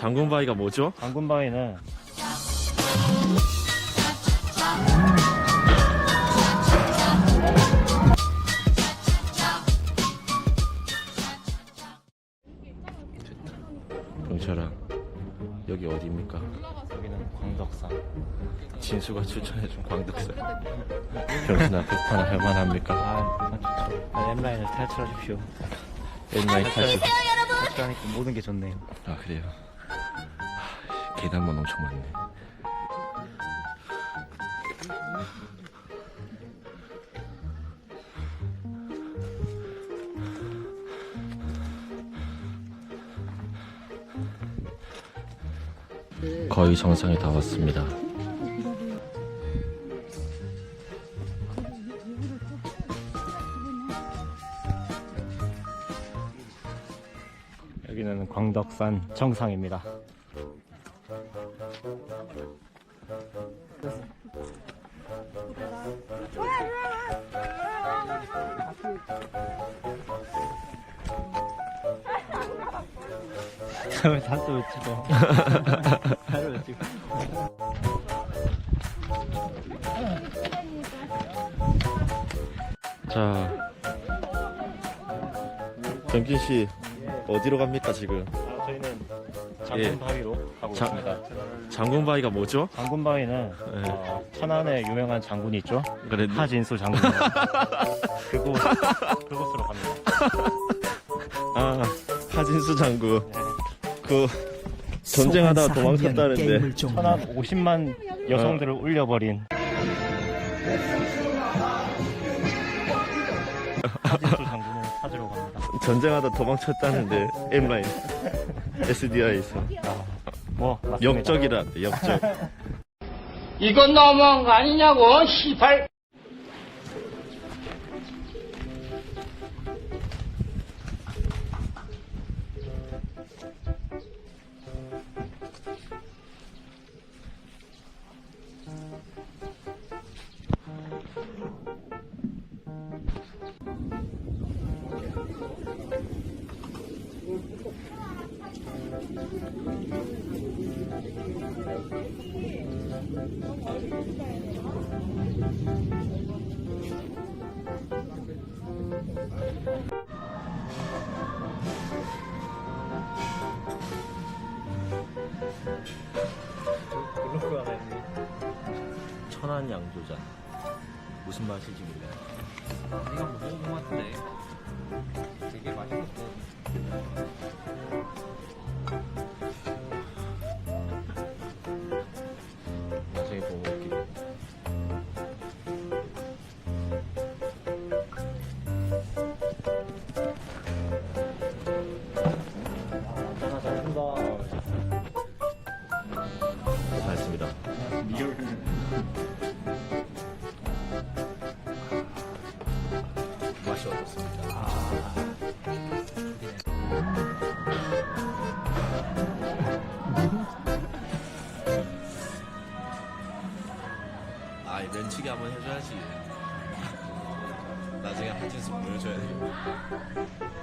장군바위가 뭐죠? 장군바위는 병철아 여기 어디입니까? 여기는 광덕산. 진수가 추천해준 광덕산 병신아 백파나 할만합니까? 아. 아, 엠라인을 탈출하십시오. 옛날 탈출 탈출하니까 모든 게 좋네요. 아 그래요 하, 계단만 엄청 많네 거의 정상에 다 왔습니다 여기는 광덕산 정상입니다. 왜 찍어? 왜 찍어? 자 정진 씨 어디로 갑니까 지금? 아, 저희는 장군바위로 가고 자- 있습니다. 장군바위가 뭐죠? 장군바위는 네. 어, 천안에 유명한 장군이 있죠. 그래 하진수 장군. 그곳 그곳으로 갑니다. 아 하진수 장군 네. 그 전쟁하다 가 도망쳤다는데 천안 50만 여성들을 울려버린 하진수 전쟁하다 도망쳤다는데 M라인 SDI에서 아, 뭐 맞습니다. 역적이라는데 역적 이건 너무한 거 아니냐고, 시발. 천안 양조장. 무슨 맛일지 몰라요. 이거 뭐 먹어본 것 같은데. 되게 맛있었고 한번 해줘야지. 나중에 한진수 보여줘야 돼.